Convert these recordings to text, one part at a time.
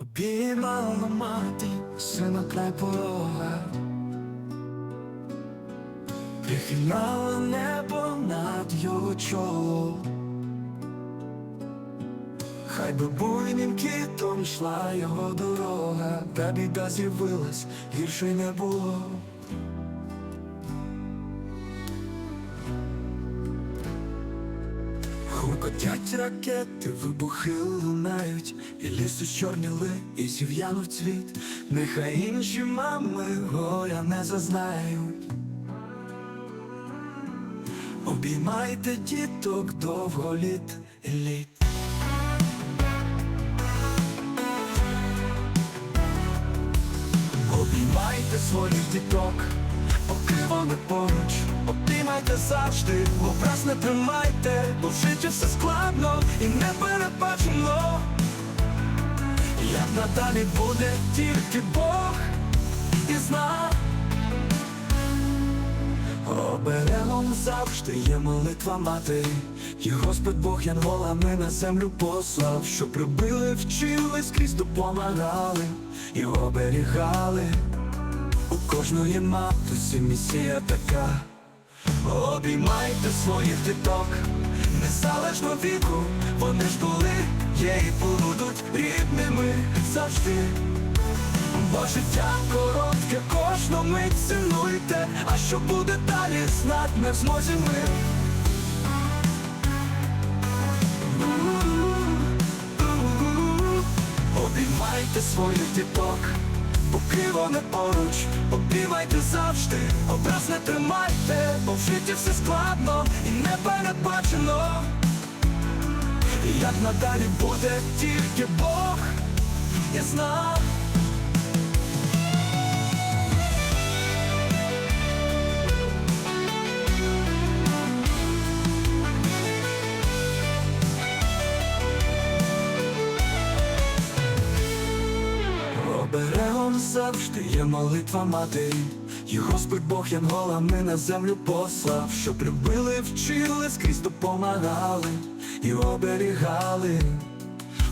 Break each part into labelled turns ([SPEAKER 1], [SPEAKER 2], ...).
[SPEAKER 1] Обіймала мати сина край порога, прихинала небо над його чолом. Хай би буйним кітом йшла його дорога, та біда з'явилась, гірше не було. Хукотять ракети, вибухи лунають, і лісу чорніли, і зів'янув цвіт. Нехай інші мами горя не зазнають. Обіймайте діток довго літ літ. Обіймайте своїх діток, поки вони поруч, обіймайте завжди, не тримайте, бо в житті все складно і не передбачено. Як надалі буде тільки Бог і зна. Оберегом завжди є молитва матері, і Господь Бог янголами на землю послав, що прибили, вчили, скрізь допомагали і оберігали. У кожної матусі місія така. Обіймайте своїх діток, незалежно віку, вони ж були, є і будуть рідними завжди. Бо життя коротке, кожну мить цінуйте, а що буде далі, знать не в змозі ми. Обіймайте своїх діток, поки вони поруч, обіймайте завжди, образ не тримайте, бо в житті все складно і не передбачено. Як надалі буде тільки Бог я знав. Оберегом завжди є молитва матері, і Господь Бог янголами на землю послав, щоб любили, вчили, скрізь допомагали і оберігали.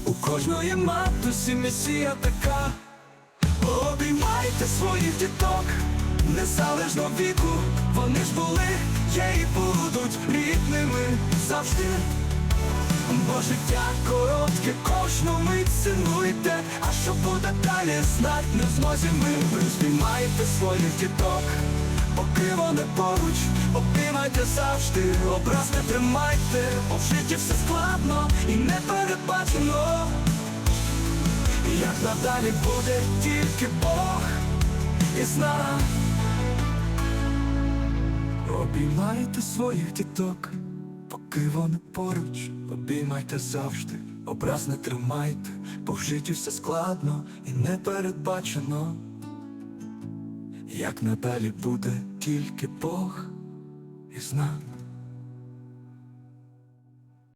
[SPEAKER 1] У кожної матусі місія така. Обіймайте своїх діток, незалежно віку, вони ж були, є і будуть рідними завжди. Бо життя коротке, кожну мить цінуйте, а що буде далі, знать не змозі ми Ви Спіймайте своїх діток, поки вони поруч, обіймайте завжди, образ не тримайте, бо в житті все складно і не передбачено. Як надалі буде тільки Бог і зна. Обіймайте своїх діток, поки вони поруч, обіймайте завжди, образ не тримайте, бо в житті все складно і не передбачено. Як надалі буде тільки Бог і зна.